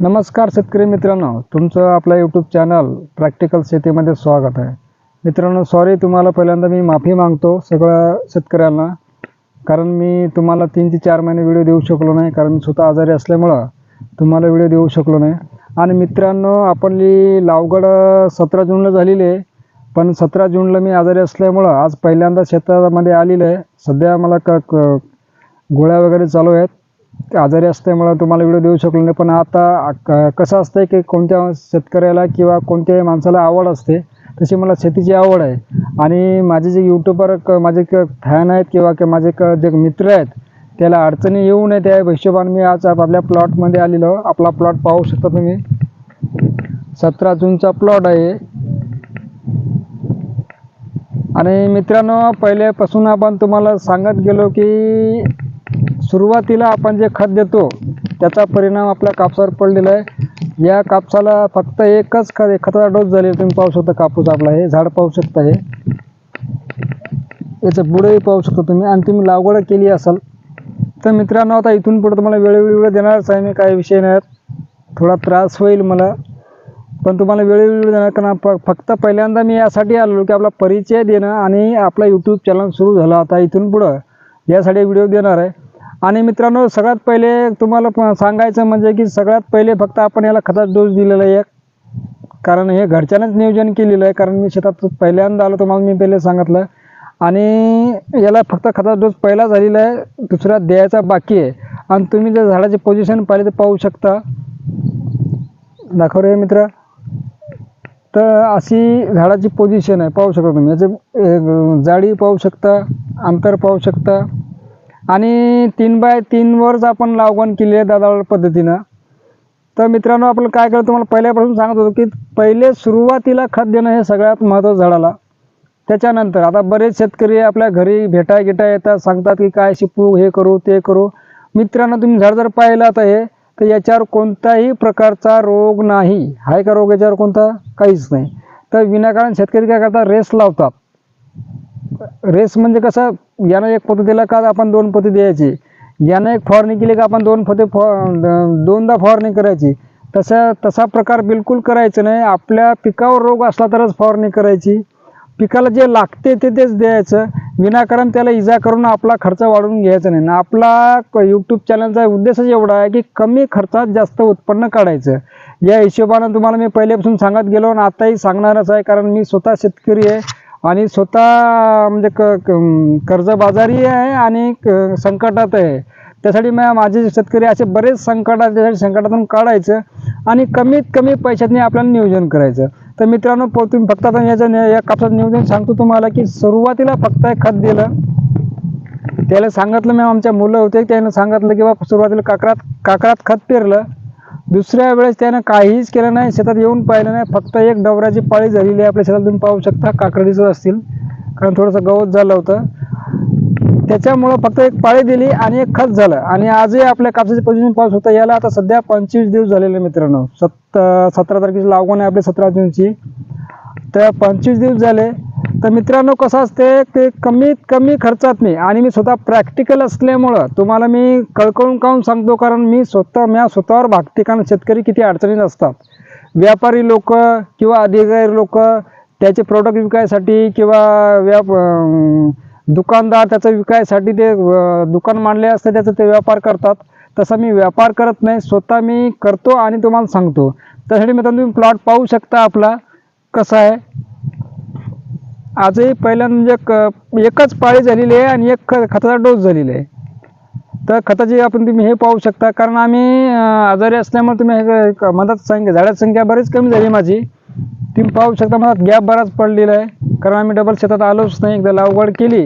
नमस्कार शेतकरी मित्रांनो तुमचं आपलं यूट्यूब चॅनल प्रॅक्टिकल शेतीमध्ये स्वागत आहे. मित्रांनो सॉरी तुम्हाला पहिल्यांदा मी माफी मागतो सगळ्या शेतकऱ्यांना कारण मी तुम्हाला तीन ते चार महिने व्हिडिओ देऊ शकलो नाही कारण मी स्वतः आजारी असल्यामुळं तुम्हाला व्हिडिओ देऊ शकलो नाही. आणि मित्रांनो आपली लावगड सतरा जूनला झालेली आहे पण सतरा जूनला मी आजारी असल्यामुळं आज पहिल्यांदा शेतामध्ये आलेलं आहे. सध्या मला क क- गोळ्या वगैरे चालू आहेत. आजारी असल्यामुळं तुम्हाला व्हिडिओ देऊ शकलो नाही. पण आता क- कसं असतं की कोणत्या शेतकऱ्याला किंवा कोणत्याही माणसाला आवड असते तशी मला शेतीची आवड आहे. आणि माझे जे यूट्यूबर क- माझे क फॅन आहेत किंवा की माझे क जे मित्र आहेत त्याला अडचणी येऊ नये त्या हिशोबाने मी आज आपल्या प्लॉटमध्ये आलेलो. आपला प्लॉट पाहू शकता तुम्ही. सतरा जूनचा प्लॉट आहे. आणि मित्रांनो पहिल्यापासून आपण तुम्हाला सांगत गेलो की सुरुवातीला आपण जे खत देतो त्याचा परिणाम आपल्या कापसावर पडलेला आहे. या कापसाला फक्त एकच खत खताचा डोस झालेला तुम्ही पाहू शकता कापूस आपला. हे झाड पाहू शकता हे. याचं बुडंही पाहू शकता तुम्ही. आणि तुम्ही लागवड केली असाल तर मित्रांनो आता इथून पुढे तुम्हाला वेळोवेळी वेळ देणारच आहे. मी काही विषय नाही. थोडा त्रास होईल मला. पण तुम्हाला वेळोवेळी देणार कारण फ फक्त पहिल्यांदा मी यासाठी आलो की आपला परिचय देणं आणि आपला यूट्यूब चॅनल सुरू झाला. आता इथून पुढं यासाठी व्हिडिओ देणार आहे. आणि मित्रांनो सगळ्यात पहिले तुम्हाला प- सांगायचं म्हणजे की सगळ्यात पहिले फक्त आपण याला खताचा डोस दिलेला आहे एक. कारण हे घरच्यानंच नियोजन केलेलं आहे. कारण मी शेतात पहिल्यांदा आलो तुम्हाला मी पहिले सांगितलं. आणि याला फक्त खताचा डोस पहिला झालेला आहे दुसरा द्यायचा बाकी आहे. आणि तुम्ही जर झाडाची पोझिशन पाहिली तर पाहू शकता. दाखव रे मित्र? तर अशी झाडाची पोझिशन आहे. पाहू शकता तुम्ही. याचे जाडी पाहू शकता अंतर पाहू शकता. आणि तीन बाय तीनवरच आपण लागवण केली आहे दादावळ पद्धतीनं. तर मित्रांनो आपण काय करतो तुम्हाला पहिल्यापासून सांगत होतो की पहिले सुरुवातीला खत देणं हे सगळ्यात महत्त्वाचं झाडाला. त्याच्यानंतर आता बरेच शेतकरी आपल्या घरी भेटाय गिटाय येतात सांगतात की काय शिपू हे करू ते करू. मित्रांनो तुम्ही झाड जर पाहिलं आता हे तर याच्यावर कोणताही प्रकारचा रोग नाही. आहे का रोग याच्यावर कोणता? काहीच नाही. तर विनाकारण शेतकरी काय करतात? रेस लावतात. रेस म्हणजे कसं? यानं एक पोतं दिलं का आपण दोन पोते द्यायची? यानं एक फवारणी केली का आपण दोन पोते फ दोनदा फवारणी करायची. तसा तसा प्रकार बिलकुल करायचं नाही. आपल्या पिकावर रोग असला तरच फवारणी करायची. पिकाला जे लागते ते तेच द्यायचं. विनाकारण त्याला इजा करून आपला खर्च वाढवून घ्यायचा नाही. ना आपला यूट्यूब चॅनलचा उद्देशच एवढा आहे की कमी खर्चात जास्त उत्पन्न काढायचं. या हिशोबानं तुम्हाला मी पहिल्यापासून सांगत गेलो आणि आताही सांगणारच आहे कारण मी स्वतः शेतकरी आहे. आणि स्वतः म्हणजे क क- कर्जबाजारी आहे आणि क- संकटात आहे. त्यासाठी मग माझे शेतकरी असे बरेच संकट आहेत त्यासाठी संकटातून काढायचं आणि कमीत कमी पैशातनी आपल्याला नियोजन करायचं. तर मित्रांनो प- तुम्ही फक्त आता याचं या कापसात नियोजन सांगतो तुम्हाला की सुरुवातीला फक्त एक खत दिलं. त्याला सांगितलं मी आमच्या मुलं होते त्यानं सांगितलं की बा सुरुवातीला काकरात काकरात खत पेरलं. दुसऱ्या वेळेस त्यानं काहीच केलं नाही. शेतात येऊन पाहिलं नाही. फक्त एक डवराची पाळी झालेली आहे. आपल्या शेतात तुम्ही पाहू शकता. काकडीचं असतील. कारण थोडंसं गवत झालं होतं. त्याच्यामुळं फक्त एक पाळी दिली आणि एक खत झालं. आणि आजही आपल्या कापसाचे पोझिशन पाऊस होता. याला आता सध्या पंचवीस दिवस झालेले मित्रांनो. सत सतरा तारखेची लागवण आहे आपली सतरा जूनची. तर पंचवीस दिवस झाले. तर मित्रांनो कसं असते ते कमीत कमी खर्चात नाही. आणि मी स्वतः प्रॅक्टिकल असल्यामुळं तुम्हाला मी कळकळून काहून सांगतो? कारण मी स्वतः म्या स्वतःवर भागते. कारण शेतकरी किती अडचणीत असतात. व्यापारी लोक किंवा अधिकारी लोक त्याचे प्रोडक्ट विकायसाठी किंवा व्याप दुकानदार त्याचं विकायसाठी ते दुकान मांडले असते त्याचं ते व्यापार करतात. तसा मी व्यापार करत नाही. स्वतः मी करतो आणि तुम्हाला सांगतो. त्यासाठी मित्रांनो तुम्ही प्लॉट पाहू शकता आपला कसा आहे. आजही पहिल्यांदा म्हणजे क एकच पाळी झालेली आहे आणि एक ख खताचा डोस झालेला आहे. तर खताची आपण तुम्ही हे पाहू शकता कारण आम्ही आजारी असल्यामुळे तुम्ही हे मधात संख्या झाडाची संख्या बरीच कमी झाली माझी. तुम्ही पाहू शकता मला गॅप बराच पडलेला आहे कारण आम्ही डबल शेतात आलोच नाही एकदा लागवड केली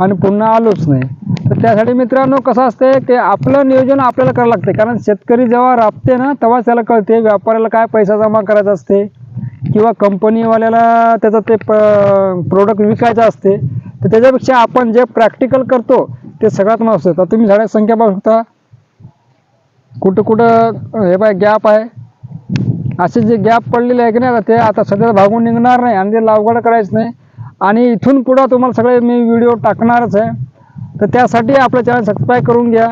आणि पुन्हा आलोच नाही. तर त्यासाठी मित्रांनो कसं असते की आपलं नियोजन आपल्याला करावं लागते कारण शेतकरी जेव्हा राबते ना तेव्हाच त्याला कळते व्यापाऱ्याला काय पैसा जमा करायचा असते. किंवा कंपनीवाल्याला त्याचं ते प प्रोडक्ट विकायचं असते तर त्याच्यापेक्षा आपण जे प्रॅक्टिकल करतो ते सगळ्यात मस्त तर तुम्ही झाडाची संख्या पाहू शकता. कुठं कुठं हे बाय गॅप आहे. असे जे गॅप पडलेले आहे की नाही आता ते आता सध्या भागून निघणार नाही आणि ते लावगड करायचं नाही. आणि इथून पुढं तुम्हाला सगळे मी व्हिडिओ टाकणारच आहे. तर त्यासाठी आपलं चॅनल सबस्क्राईब करून घ्या.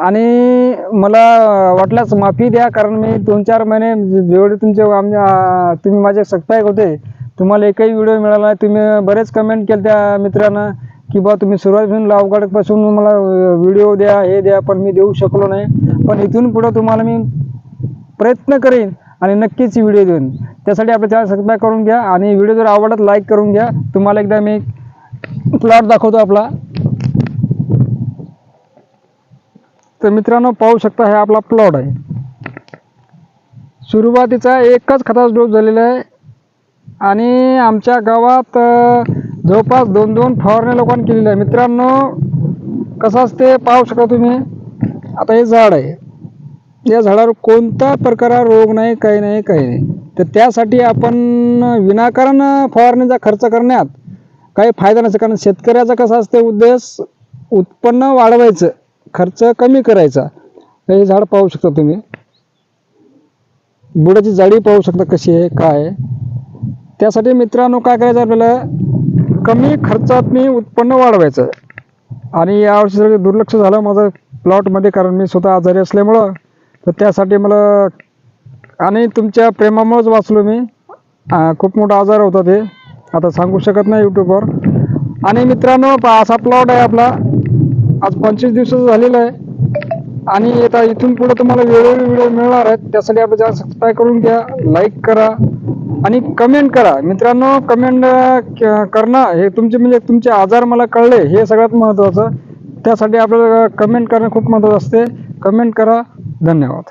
आणि मला वाटल्यास माफी द्या कारण मी दोन चार महिने जेवढे तुमचे आमच्या तुम्ही माझे सबस्क्राईब होते तुम्हाला एकही व्हिडिओ मिळाला नाही. तुम्ही बरेच कमेंट केले त्या मित्रांना की बा तुम्ही सुरुवातीपासून लावगडपासून मला व्हिडिओ द्या हे द्या पण मी देऊ शकलो नाही. पण इथून पुढं तुम्हाला मी प्रयत्न करेन आणि नक्कीच व्हिडिओ देईन. त्यासाठी आपल्या चॅनल सबस्क्राईब करून घ्या आणि व्हिडिओ जर आवडत लाईक करून घ्या. तुम्हाला एकदा मी प्लॉट दाखवतो आपला. तर मित्रांनो पाहू शकता हे आपला प्लॉट आहे. सुरुवातीचा एकच खताचा डोस झालेला आहे. आणि आमच्या गावात जवळपास दोन दोन फवारणी लोकांनी केलेल्या आहे. मित्रांनो कसं असते पाहू शकता तुम्ही. आता हे झाड आहे. या झाडावर कोणता प्रकार रोग नाही काही नाही काही नाही. तर त्यासाठी आपण विनाकारण फवारणीचा खर्च करण्यात काही फायदा नसतो. कारण शेतकऱ्याचा कसा असते उद्देश उत्पन्न वाढवायचं. खर्च कमी करायचा. हे झाड पाहू शकता तुम्ही. बुडाची जाडी पाहू शकता कशी आहे काय आहे. त्यासाठी मित्रांनो काय करायचं आपल्याला कमी खर्चात मी उत्पन्न वाढवायचं. आणि यावर्षी सगळं दुर्लक्ष झालं माझं प्लॉटमध्ये कारण मी स्वतः आजारी असल्यामुळं. तर त्यासाठी मला आणि तुमच्या प्रेमामुळेच वाचलो मी. खूप मोठा आजार होता ते. आता सांगू शकत नाही यूट्यूबवर आणि मित्रांनो असा प्लॉट आहे आपला. आज पंचवीस दिवसाचं झालेलं आहे. आणि आता इथून पुढे तुम्हाला वेळोवेळी व्हिडिओ मिळणार आहेत. त्यासाठी आपण चॅनल सबस्क्राईब करून घ्या लाईक करा आणि कमेंट करा. मित्रांनो कमेंट करणं हे तुमचे म्हणजे तुमचे आजार मला कळले हे सगळ्यात महत्त्वाचं. त्यासाठी आपल्याला कमेंट करणं खूप महत्त्वाचं असते. कमेंट करा. धन्यवाद.